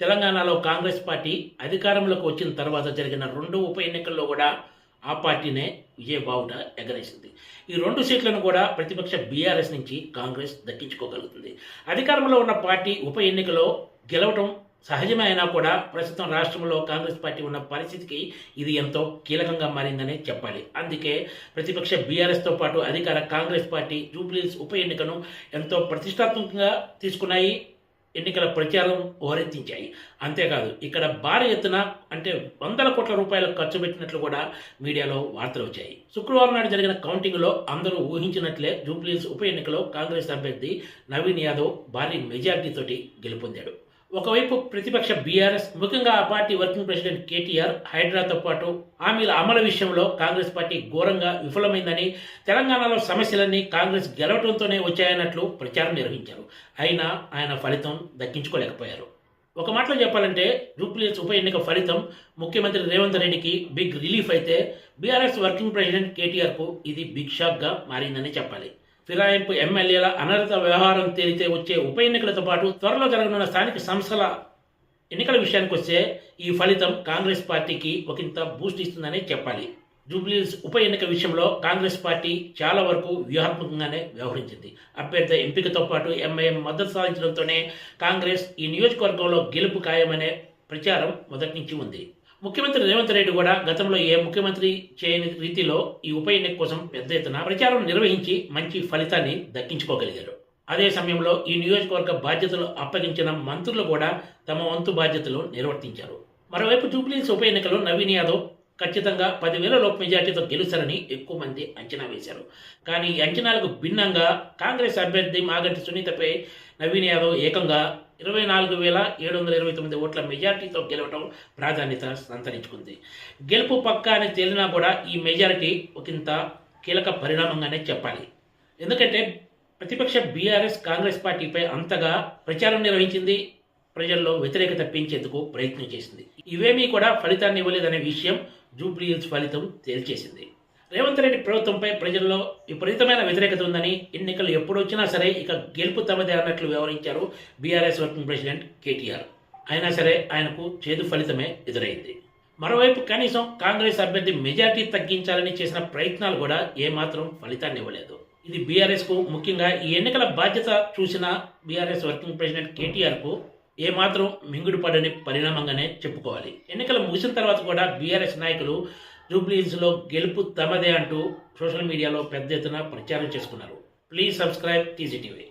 తెలంగాణలో కాంగ్రెస్ పార్టీ అధికారంలోకి వచ్చిన తర్వాత జరిగిన రెండు ఉప ఎన్నికల్లో కూడా ఆ పార్టీనే విజయబావుట ఎగరేసింది. ఈ రెండు సీట్లను కూడా ప్రతిపక్ష బీఆర్ఎస్ నుంచి కాంగ్రెస్ దక్కించుకోగలుగుతుంది. అధికారంలో ఉన్న పార్టీ ఉప ఎన్నికలో గెలవటం సహజమే అయినా కూడా ప్రస్తుతం రాష్ట్రంలో కాంగ్రెస్ పార్టీ ఉన్న పరిస్థితికి ఇది ఎంతో కీలకంగా మారిందనే చెప్పాలి. అందుకే ప్రతిపక్ష బీఆర్ఎస్తో పాటు అధికార కాంగ్రెస్ పార్టీ జూబ్లీస్ ఉప ఎన్నికను ఎంతో ప్రతిష్టాత్మకంగా తీసుకున్నాయి. ఎన్నికల ప్రచారం హోరెత్తించాయి అంతేకాదు ఇక్కడ భారీ ఎత్తున అంటే వందల కోట్ల రూపాయలు ఖర్చు పెట్టినట్లు కూడా మీడియాలో వార్తలు వచ్చాయి. శుక్రవారం నాడు జరిగిన కౌంటింగ్లో అందరూ ఊహించినట్లే జూబ్లీస్ ఉప ఎన్నికలో కాంగ్రెస్ అభ్యర్థి నవీన్ యాదవ్ భారీ మెజార్టీతోటి గెలుపొందాడు. ఒకవైపు ప్రతిపక్ష బీఆర్ఎస్ ముఖ్యంగా ఆ పార్టీ వర్కింగ్ ప్రెసిడెంట్ కేటీఆర్ హైడ్రాతో పాటు హామీల అమలు విషయంలో కాంగ్రెస్ పార్టీ ఘోరంగా విఫలమైందని తెలంగాణలో సమస్యలన్నీ కాంగ్రెస్ గెలవడంతోనే వచ్చాయన్నట్లు ప్రచారం నిర్వహించారు. అయినా ఆయన ఫలితం దక్కించుకోలేకపోయారు. ఒక మాటలో చెప్పాలంటే జూబ్లీస్ ఉప ఎన్నిక ఫలితం ముఖ్యమంత్రి రేవంత్ రెడ్డికి బిగ్ రిలీఫ్ అయితే బీఆర్ఎస్ వర్కింగ్ ప్రెసిడెంట్ కేటీఆర్కు ఇది బిగ్ షాక్గా మారిందని చెప్పాలి. ఫిరాయింపు ఎమ్మెల్యేల అనర్హత వ్యవహారం తేలితే వచ్చే ఉప ఎన్నికలతో పాటు త్వరలో జరగనున్న స్థానిక సంస్థల ఎన్నికల విషయానికి వస్తే ఈ ఫలితం కాంగ్రెస్ పార్టీకి ఒకంత బూస్ట్ ఇస్తుందని చెప్పాలి. జూబ్లీస్ ఉప ఎన్నిక విషయంలో కాంగ్రెస్ పార్టీ చాలా వరకు వ్యూహాత్మకంగానే వ్యవహరించింది. అభ్యర్థి ఎంపికతో పాటు ఎంఐఎం మద్దతు సాధించడంతోనే కాంగ్రెస్ ఈ నియోజకవర్గంలో గెలుపు ఖాయమనే ప్రచారం మొదటి నుంచి ఉంది. ముఖ్యమంత్రి రేవంత్ రెడ్డి కూడా గతంలో ఏ ముఖ్యమంత్రి చేయని రీతిలో ఈ ఉప ఎన్నిక కోసం పెద్ద ఎత్తున ప్రచారం నిర్వహించి మంచి ఫలితాన్ని దక్కించుకోగలిగారు. అదే సమయంలో ఈ నియోజకవర్గ బాధ్యతలు అప్పగించిన మంత్రులు కూడా తమ వంతు బాధ్యతలు నిర్వర్తించారు. మరోవైపు జూబ్లీస్ ఉప ఎన్నికలో నవీన్ యాదవ్ ఖచ్చితంగా పదివేల లోపు మెజార్టీతో గెలుస్తారని ఎక్కువ మంది అంచనా వేశారు. కానీ ఈ అంచనాలకు భిన్నంగా కాంగ్రెస్ అభ్యర్థి మాగంటి సునీతపై నవీన్ యాదవ్ ఏకంగా ఇరవై నాలుగు వేల ఏడు వందల ఇరవై తొమ్మిది ఓట్ల మెజారిటీతో గెలవటం ప్రాధాన్యత సంతరించుకుంది. గెలుపు పక్క అని తేలినా కూడా ఈ మెజారిటీ ఒకంత కీలక పరిణామంగానే చెప్పాలి. ఎందుకంటే ప్రతిపక్ష బీఆర్ఎస్ కాంగ్రెస్ పార్టీపై అంతగా ప్రచారం నిర్వహించింది ప్రజల్లో వ్యతిరేకత పెంచేందుకు ప్రయత్నం చేసింది. ఇవేమీ కూడా ఫలితాన్ని ఇవ్వలేదనే విషయం జూబ్లీహిల్స్ ఫలితం తేల్చేసింది. రేవంత్ రెడ్డి ప్రభుత్వంపై ప్రజల్లో విపరీతమైన వ్యతిరేకత ఉందని ఎన్నికలు ఎప్పుడొచ్చినా సరే ఇక గెలుపు తమదే అన్నట్లు వ్యవహరించారు బీఆర్ఎస్ వర్కింగ్ ప్రెసిడెంట్ కేటీఆర్. అయినా సరే ఆయనకు చేదు ఫలితమే ఎదురైంది. మరోవైపు కనీసం కాంగ్రెస్ అభ్యర్థి మెజార్టీ తగ్గించాలని చేసిన ప్రయత్నాలు కూడా ఏమాత్రం ఫలితాన్ని ఇవ్వలేదు. ఇది బీఆర్ఎస్కు ముఖ్యంగా ఈ ఎన్నికల బాధ్యత చూసిన బీఆర్ఎస్ వర్కింగ్ ప్రెసిడెంట్ కేటీఆర్కు ఏమాత్రం మింగుడు పడని పరిణామంగానే చెప్పుకోవాలి. ఎన్నికలు ముగిసిన తర్వాత కూడా బీఆర్ఎస్ నాయకులు జూబ్లీస్లో గెలుపు తమదే అంటూ సోషల్ మీడియాలో పెద్ద ఎత్తున ప్రచారం చేసుకున్నారు. Please subscribe TGTV